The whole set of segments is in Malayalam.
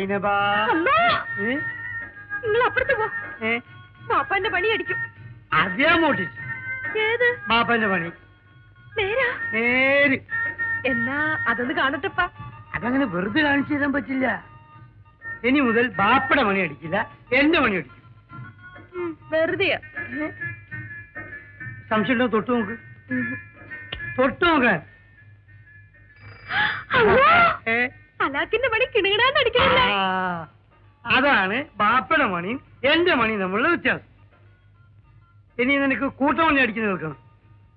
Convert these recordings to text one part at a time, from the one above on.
സൈനബ? നിങ്ങൾ അപ്പുറത്ത് പോ. ഏ? പാപ്പാന്റെ പണി അടിക്കും. അതേ മോട്ടിച്ചു. ഏത്? ബാപ്പന്റെ പണി. നേരാ? നേര്. എന്നാ അതൊന്ന് കാണട്ടപ്പാ. അതങ്ങനെ വെറുതെ കാണിച്ചു തരാൻ പറ്റില്ല. ഇനി മുതൽ ബാപ്പയുടെ പണി അടിക്കില്ല എന്റെ പണി അടിക്കും. വെറുതെയാ. സംശയം തൊട്ടു നോക്ക്. തൊട്ടു നോക്കാൻ ഏ? അലാക്കിന്റെ മണി കിണുകിടാന്ന് അടിക്കണില്ല അതാണ് ബാപ്പയുടെ മണിയും എന്റെ മണിയും തമ്മിലുള്ള വ്യത്യാസം. ഇനി നിനക്ക് കൂട്ടമണി അടിക്കുന്ന കേൾക്കണം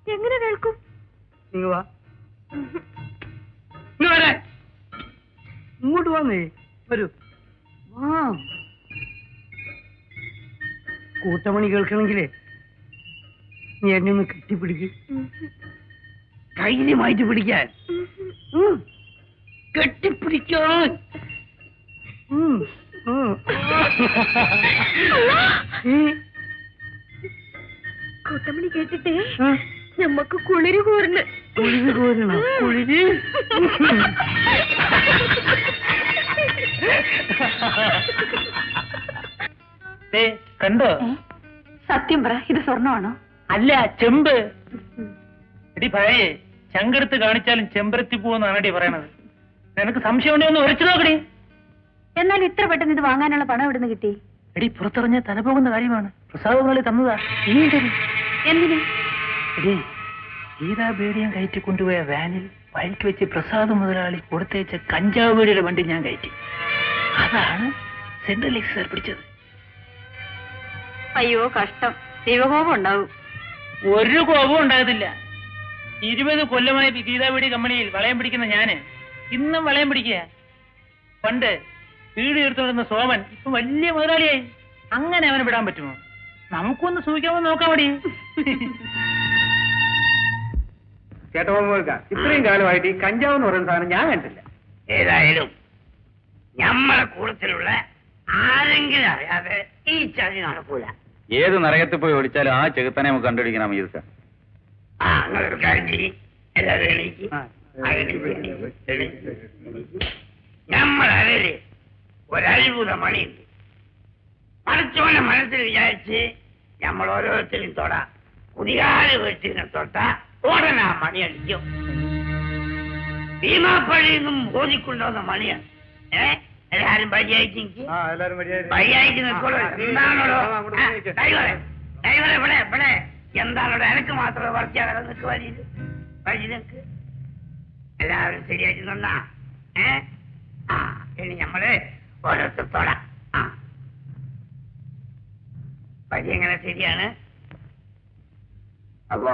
എങ്ങനെ കേൾക്കും ഇങ്ങ് വാ. വരെ. ഇങ്ങോട്ട് വന്നേ. വരൂ. വാ. കൂട്ടമണി കേൾക്കണമെങ്കിലേ നീ എന്നെ ഒന്ന് കെട്ടിപ്പിടിക്ക്. മാറ്റി പിടിക്കാൻ. കെട്ടിപ്പിടിക്കാൻ. കൊട്ടമണി കേട്ടിട്ടേ? നമ്മക്ക് കുളിര് കൂർന്ന് കുളിര് കോരണ കുളിര്? കണ്ടോ? സത്യം പറ ഇത് സ്വർണമാണോ അല്ല ചെമ്പ്. എടി ഭയേ ചങ്കെടുത്ത് കാണിച്ചാലും ചെമ്പരത്തി പോവെന്നാണ് എടി പറയണത്. നിനക്ക് സംശയം ഉണ്ടോ ഒന്ന് ഉരച്ചു നോക്കടി. എന്നാൽ ഇത്ര പെട്ടെന്ന് ഇത് വാങ്ങാനുള്ള പണം എവിടെ നിന്ന് കിട്ടി? എടി പുറത്തിറങ്ങിയ തല പോകുന്ന കാര്യമാണ്. പ്രസാദ മുരളി തന്നതാ. ഇനിയും തരും. എന്തിന്? എടി ഗീതാ ബേഡിയം കയറ്റി കൊണ്ടുപോയ വാനിൽ വഴിക്ക് വെച്ച് പ്രസാദ് മുതലാളി കൊടുത്തേച്ച കഞ്ചാവ് വീടിയുടെ വണ്ടി ഞാൻ കയറ്റി. അതാണ് സെൻട്രൽ എക്സൈസ് പിടിച്ചത്. അയ്യോ കഷ്ടം. ദൈവകോപം ഉണ്ടാവും. ഒരു കോപവും ഉണ്ടാകത്തില്ല. ഇരുപത് കൊല്ലമായി ഗീതാവേടി കമ്പനിയിൽ വളയം പിടിക്കുന്ന ഞാൻ ഇന്നും വളയം പിടിക്കുക. പണ്ട് വീട് എടുത്തുകൊണ്ടിരുന്ന സോമൻ ഇപ്പൊ വലിയ മുതലാളിയായി. അങ്ങനെ അവനെ വിടാൻ പറ്റുമോ? നമുക്കൊന്ന് സൂക്ഷിക്കാമോ നോക്കാൻ മതി ചേട്ടോ ഇത്രയും കാലമായിട്ട് ഈ കഞ്ചാവ് എന്ന് പറയുന്ന സാധനം ഞാൻ കണ്ടില്ല. ഏതായാലും നമ്മളെ കൂട്ടത്തിലുള്ള ആരെങ്കിലും അറിയാതെ ഈ ചതി നടക്കൂല. ഏത് നരകത്തിൽ പോയി ഓടിച്ചാലും ആ ചെകുത്തനെ നമുക്ക് കണ്ടുപിടിക്കണം ഈ ദിവസം ആ ഒരു കാര്യം ചെയ്യും. എല്ലാവരും എണീക്ക്. ആ, അതിൽ ഒരത്ഭുത മണിയുണ്ട് മറിച്ചോനെ മനസ്സിൽ വിചാരിച്ച് നമ്മൾ ഓരോരുത്തരും തൊട. കുതികാൽ വെച്ചിനെ തൊട്ട ഉടനെ ആ മണി അടിക്കും ഭീമാപ്പള്ളിന്നും ഓതിക്കൊണ്ടുവന്ന മണിയാണ് ഏ? എല്ലാരും പരിചയിക്കും പരിചയിക്കുന്ന എന്താണല്ലോ ഡ്രൈവറെ ഡ്രൈവറെ ഇവിടെ ഇവിടെ. എന്താണോ എനക്ക് മാത്രമേ വർക്കാതെ നിൽക്ക് വഴിയിൽ വഴി നിൽക്ക് എല്ലാവരും ശരിയായിട്ട് തന്ന ഏ? ആ ഇനി നമ്മൾ ഓരോരുത്തത്തോടാ ആ. വഴി എങ്ങനെ ശരിയാണ്? അപ്പോ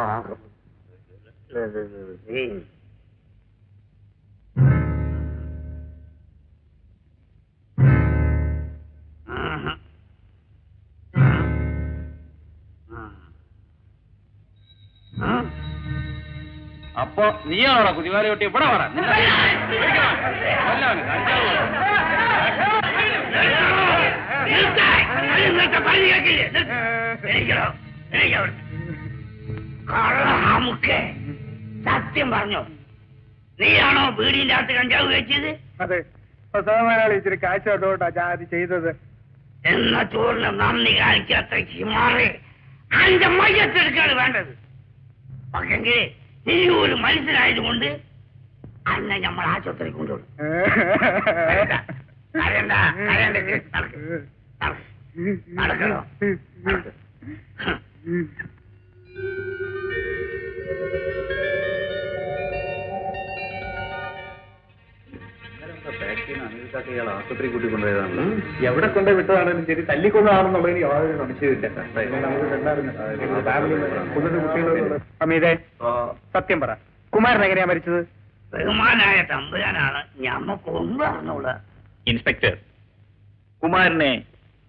അപ്പൊ നീയാണോടാ കുതികാലി കൊട്ടി? ഇവിടെ കഞ്ചാവ് സത്യം പറഞ്ഞോ? നീയാണോ വീടിന്റെ അകത്ത് കഞ്ചാവ് കഴിച്ചത് അതെ. ഇച്ചിരി കാഴ്ച കേട്ടോട്ടാ ഞാൻ അത് ചെയ്തത്. എന്ന ചോറിന് നന്ദി കാണിക്കാത്ത ഹിമാറെ അതിന്റെ മയ്യത്തെടുക്കാണ് വേണ്ടത്. പക്ഷെങ്കിൽ നീ ഒരു മനുഷ്യനായതുകൊണ്ട് അന്നെ നമ്മൾ ആശുപത്രി കൊണ്ടുപോകും കരയണ്ട, കരയണ്ട, ആശുപത്രി കൂട്ടി കൊണ്ടുപോയതാണ് എവിടെ കൊണ്ട് വിട്ടതാണെങ്കിലും ശരി തല്ലിക്കൊണ്ടാണെന്നുള്ളതിന് യാതൊരു സംശയമില്ല അമീതെ സത്യം പറ. കുമാരൻ എങ്ങനെയാ മരിച്ചത്? ബഹുമാനായ തമ്പുരാനാണ് ഞമ്മക്ക് ഒന്നും ഇൻസ്പെക്ടർ കുമാരനെ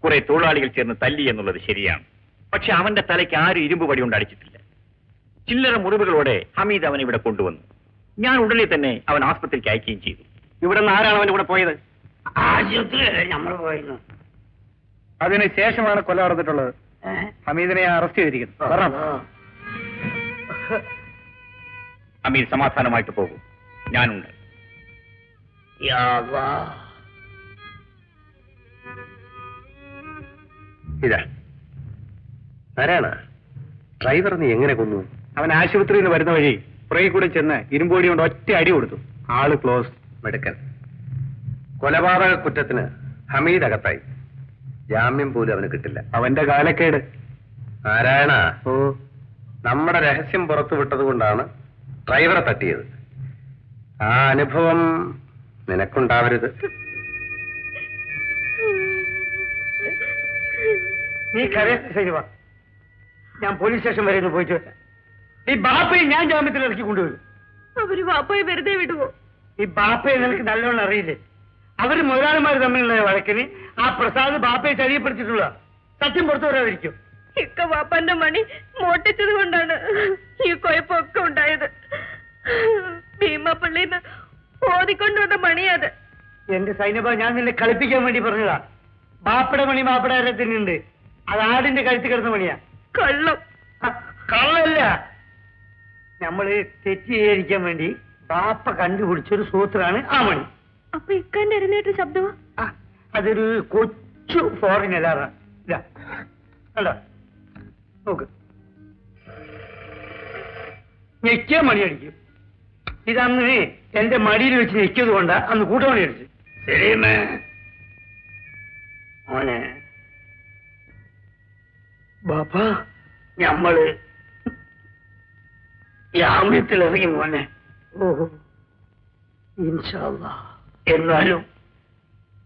കുറെ തൊഴിലാളികൾ ചേർന്ന് തല്ലി എന്നുള്ളത് ശരിയാണ്. പക്ഷെ അവന്റെ തലയ്ക്ക് ആരും ഇരുമ്പ് പടി കൊണ്ട് അടിച്ചിട്ടില്ല. ചില്ലറ മുറിവുകളോടെ ഹമീദ് അവനെ ഇവിടെ കൊണ്ടുവന്നു. ഞാൻ ഉടനെ തന്നെ അവൻ ആസ്പത്രിക്ക് അയക്കുകയും ചെയ്തു. ഇവിടെ നിന്ന് ആരാണ് അവന്റെ കൂടെ പോയത്? ആശുപത്രിയല്ലേ നമ്മൾ പോയിരുന്നു. അതിന് ശേഷമാണ് കൊല നടന്നിട്ടുള്ളത്? ഹമീദിനെ അറസ്റ്റ് ചെയ്തിരിക്കുന്നു. പറഞ്ഞു അമീർ സമാധാനമായിട്ട് പോകും. ഞാനുണ്ട്. ഇതാ. ആരാണ് ഡ്രൈവർ നീ എങ്ങനെ കൊന്നു? അവൻ ആശുപത്രിയിൽ നിന്ന് വരുന്ന വഴി പുറകിൽ കൂടെ ചെന്ന് ഇരുമ്പോടി കൊണ്ട് ഒറ്റ അടി കൊടുത്തു. ആൾ ക്ലോസ് മെടുക്കൻ കൊലപാതക കുറ്റത്തിന് ഹമീദ് അകത്തായി. ജാമ്യം പോലും അവന് കിട്ടില്ല. അവന്റെ കാലക്കേട്. നാരായണ ഓ. നമ്മുടെ രഹസ്യം പുറത്തു വിട്ടത് കൊണ്ടാണ് ഡ്രൈവറെ തട്ടിയത്. ആ അനുഭവം നിനക്കുണ്ടാവരുത്. നീ ശരിവ ഞാൻ പോലീസ് സ്റ്റേഷൻ വരെ ഒന്ന് പോയിട്ട് വരാം. ഈ ബാപ്പയെ ഞാൻ ജാമ്യത്തിൽ ഇറക്കി കൊണ്ടുവരും. അവർ ബാപ്പയെ വെറുതെ വിടുവോ? ഈ ബാപ്പയെ നിനക്ക് നല്ലോണം അറിയില്ലേ? അവർ മുതലാളിമാർ തമ്മിലുള്ള വഴക്കിന് ആ പ്രസാദ് ബാപ്പയെ ചതിയപ്പെടുത്തിയിട്ടുള്ള സത്യം പുറത്തു വരാതിരിക്കും. ഇക്ക വാപ്പാന്റെ മണി മോട്ടിച്ചത് കൊണ്ടാണ് ഈ കുഴപ്പമൊക്കെ ഉണ്ടായത്. ഭീമപ്പള്ളിന്ന് ഓതിക്കൊണ്ടുവന്ന മണിയത് എന്റെ സൈനബ ഞാൻ നിന്നെ കളിപ്പിക്കാൻ വേണ്ടി പറഞ്ഞതാ. ബാപ്പയുടെ മണി ബാപ്പയുടെ അരത്തിനുണ്ട് അത് ആടിന്റെ കഴുത്തി കിടന്ന മണിയാ. കള്ളം. കള്ളല്ല. നമ്മൾ തെറ്റ് ചെയ്യാതിരിക്കാൻ വേണ്ടി ബാപ്പ കണ്ടുപിടിച്ചൊരു സൂത്രാണ് ആ മണി. അപ്പൊ ഇക്കാന്റെ എരുന്നേറ്റ ശബ്ദമാ? അതൊരു കൊച്ചു ഫോറിൻ അലാറ ഇതാ കണ്ടോ? നോക്ക്. ഞെക്കിയ മണി അടിക്കും ഇതന്ന് എന്റെ മടിയിൽ വെച്ച് ഞെക്കിയത് കൊണ്ടാ അന്ന് കൂട്ടമണി അടിച്ചു ശരിയമ്മേ മോനെ. ബാപ്പ. ഞമ്മൾ ജാമ്യത്തിൽ ഇറങ്ങി മോനെ. ഓഹോ. ഇൻഷാല്ലാ എന്നാലും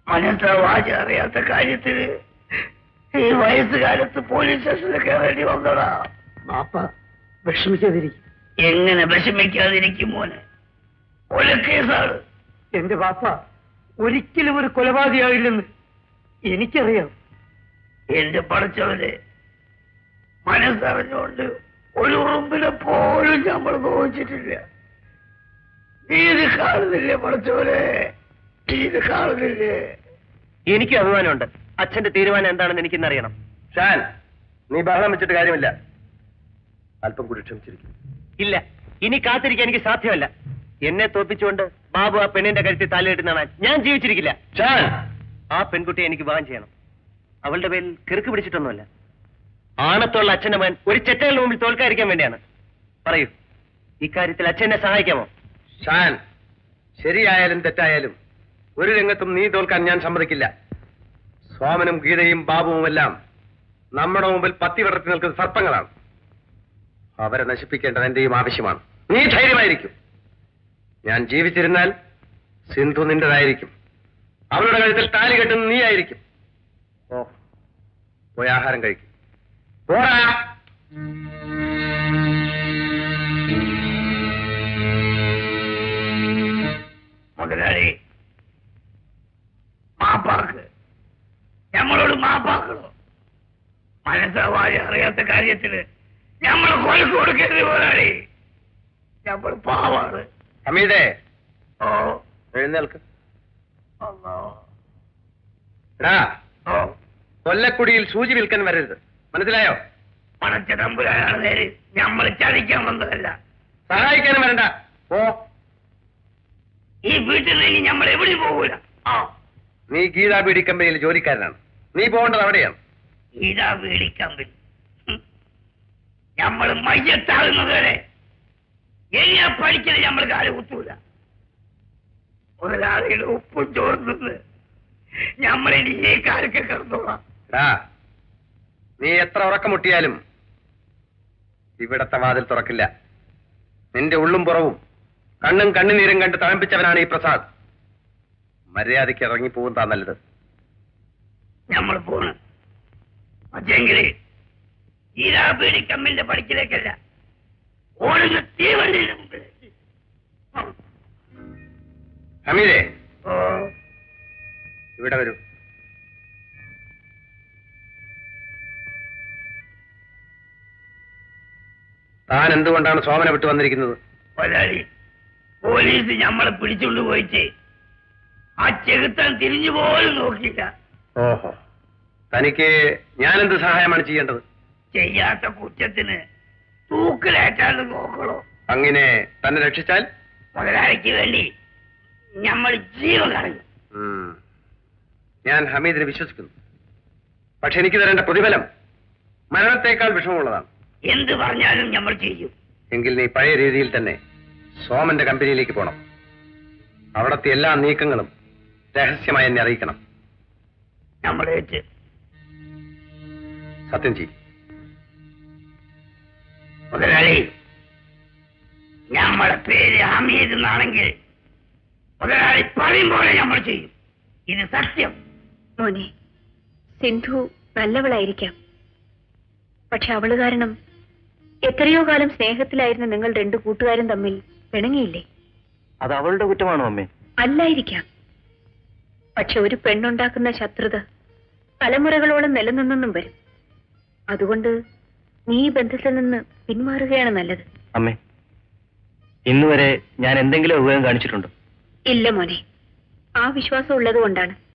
മനസ്സാവാച അറിയാത്ത കാര്യത്തിന് ഈ വയസ്സുകാലത്ത് പോലീസ് സ്റ്റേഷനിൽ കയറേണ്ടി വന്നതാ. ബാപ്പ വിഷമിക്കാതിരിക്കും. എങ്ങനെ വിഷമിക്കാതിരിക്കും മോനെ? കൊലക്കേസാണ് എന്റെ ബാപ്പ ഒരിക്കലും ഒരു കൊലപാതകമായില്ലെന്ന് എനിക്കറിയാം. എന്റെ പഠിച്ചവരെ മനസ്സറിഞ്ഞുകൊണ്ട് ഒരു ഉറുമ്പിനെ പോലും നമ്മൾ നോവിച്ചിട്ടില്ല നീ ഇത് കാണുന്നില്ലേ പഠിച്ചവനെ കാണുന്നില്ലേ? എനിക്ക് അഭിമാനമുണ്ട്. അച്ഛന്റെ തീരുമാനം എന്താണെന്ന് എനിക്കിന്നറിയണം. ഷാൻ നീ ബഹളം വെച്ചിട്ട് കാര്യമില്ല. അല്പം കൂടി ക്ഷമിച്ചിരിക്കും. ഇല്ല. ഇനി കാത്തിരിക്കാൻ എനിക്ക് സാധ്യമല്ല. എന്നെ തോപ്പിച്ചുകൊണ്ട് ബാബു ആ പെണ്ണിന്റെ കരുത്തിൽ തലയിടുന്നാണ് ഞാൻ ജീവിച്ചിരിക്കില്ല. ഷാൻ! ആ പെൺകുട്ടിയെ എനിക്ക് വിവാഹം ചെയ്യണം. അവളുടെ പേരിൽ കിറുക്ക് പിടിച്ചിട്ടൊന്നുമല്ല. ആണത്തുള്ള അച്ഛന്റെ മകൻ ഒരു ചെറ്റകളുടെ മുമ്പിൽ തോൽക്കാതിരിക്കാൻ വേണ്ടിയാണ്. പറയൂ ഇക്കാര്യത്തിൽ അച്ഛനെ സഹായിക്കാമോ? ഷാൻ ശരിയായാലും തെറ്റായാലും ഒരു രംഗത്തും നീ തോൽക്കാൻ ഞാൻ സമ്മതിക്കില്ല. സോമനും ഗീതയും ബാബുവുമെല്ലാം നമ്മുടെ മുമ്പിൽ പത്തി വിടർത്തി നിൽക്കുന്ന സർപ്പങ്ങളാണ്. അവരെ നശിപ്പിക്കേണ്ടത് എന്റെയും ആവശ്യമാണ്. നീ ധൈര്യമായിരിക്കും. ഞാൻ ജീവിച്ചിരുന്നാൽ സിന്ധു നിന്റേതായിരിക്കും. അവരുടെ കഴുത്തിൽ താലി കെട്ടുന്ന നീ ആയിരിക്കും. ഓ പോയി ആഹാരം കഴിക്കും. പോരാ മുതലാളി മാപ്പാക്ക്. നമ്മളോട് മാപ്പാക്കണോ മനസ്സാവായ അറിയാത്ത കാര്യത്തിൽ നമ്മൾ കൊലക്ക് കൊടുക്കരുത് പോരാളി നമ്മൾ പാവാണ്. അമീതേ ഓ. എഴുന്നേൽക്ക്. കൊല്ലക്കുടിയിൽ സൂചി വിൽക്കാൻ വരരുത്. മനസ്സിലായോ? പണച്ച തമ്പുരാനാണ് നേര് നമ്മൾ ചതിക്കാൻ വന്നതല്ല. സഹായിക്കാനും വരണ്ട. ഓ ഈ വീട്ടിൽ നിന്ന് ഞമ്മൾ നമ്മൾ എവിടെയും പോകൂല. ആ. നീ ഗീതാ ബീഡി കമ്പനിയിൽ ജോലിക്കാരനാണ്. നീ പോകേണ്ടത് അവിടെയാണ്. ഗീതാ ബീഡി കമ്പനി നമ്മൾ മയ്യത്താകുന്നത് വരെ എങ്ങനെ പഠിക്കൽ നമ്മൾ കാലം കുത്തൂല. മുതലാളിയുടെ ഉപ്പും ചോർന്നത് നമ്മളെ ഈ കാലൊക്കെ കിടന്നോളാം. നീ എത്ര ഉറക്കമുട്ടിയാലും ഇവിടത്തെ വാതിൽ തുറക്കില്ല. നിന്റെ ഉള്ളും പുറവും കണ്ണും കണ്ണുനീരും കണ്ട് തഴമ്പിച്ചവനാണ് ഈ പ്രസാദ്. മര്യാദയ്ക്ക് താ നല്ലത്. നമ്മൾ പോണ്. പക്ഷെങ്കിൽ ഈരാ പീടി കമ്മിന്റെ പഠിക്കലേക്കല്ല ഓടുന്ന തീവണ്ടിയുടെ മുമ്പിൽ ഹമീദേ. ഓ. ഇവിടെ വരൂ. താൻ എന്തുകൊണ്ടാണ് സോമനെ വിട്ടു വന്നിരിക്കുന്നത്? പോലീസ് ഞമ്മളെ പിടിച്ചുകൊണ്ട് പോയിട്ട്. ആ ചെകുത്താൻ തിരിഞ്ഞു പോലും നോക്കിയില്ല. ഓഹോ. തനിക്ക് ഞാൻ എന്ത് സഹായമാണ് ചെയ്യേണ്ടത്? ചെയ്യാത്ത കുറ്റത്തിന് തൂക്കിലേറ്റാണ്ട് നോക്കണോ? അങ്ങനെ തന്നെ രക്ഷിച്ചാൽ? മുതലാളിക്ക് വേണ്ടി നമ്മൾ ജീവൻ കളഞ്ഞു ഞാൻ ഹമീദിനെ വിശ്വസിക്കുന്നു. പക്ഷെ എനിക്ക് തരേണ്ട പ്രതിഫലം മരണത്തെക്കാൾ വിഷമമുള്ളതാണ്. എന്ത് പറഞ്ഞാലും നമ്മൾ ചെയ്യും. എങ്കിൽ നീ പഴയ രീതിയിൽ തന്നെ സോമന്റെ കമ്പനിയിലേക്ക് പോണം. അവിടത്തെ എല്ലാ നീക്കങ്ങളും രഹസ്യമായി എന്നെ അറിയിക്കണം. നമ്മൾ ഏറ്റ്. സത്യം ചെയ്യും മുതലാളി നമ്മളെ പേര് ഹമീദ് എന്നാണെങ്കിൽ മുതലാളി പറയും പോലെ നമ്മൾ ചെയ്യും. ഇത് സത്യം. മോനെ സിന്ധു നല്ലവളായിരിക്കാം. പക്ഷെ അവൾ കാരണം എത്രയോ കാലം സ്നേഹത്തിലായിരുന്ന നിങ്ങൾ രണ്ടു കൂട്ടുകാരും തമ്മിൽ പിണങ്ങിയില്ലേ? അത് അവളുടെ കുറ്റമാണോ അമ്മേ? അല്ലായിരിക്കാം. പക്ഷെ ഒരു പെണ്ണുണ്ടാക്കുന്ന ശത്രുത തലമുറകളോളം നിലനിന്നെന്നും വരും. അതുകൊണ്ട് നീ ബന്ധത്തിൽ നിന്ന് പിന്മാറുകയാണ് നല്ലത്. അമ്മേ ഇന്നുവരെ ഞാൻ എന്തെങ്കിലും ഉപയോഗം കാണിച്ചിട്ടുണ്ടോ? ഇല്ല മോനെ. ആ വിശ്വാസം ഉള്ളത് കൊണ്ടാണ്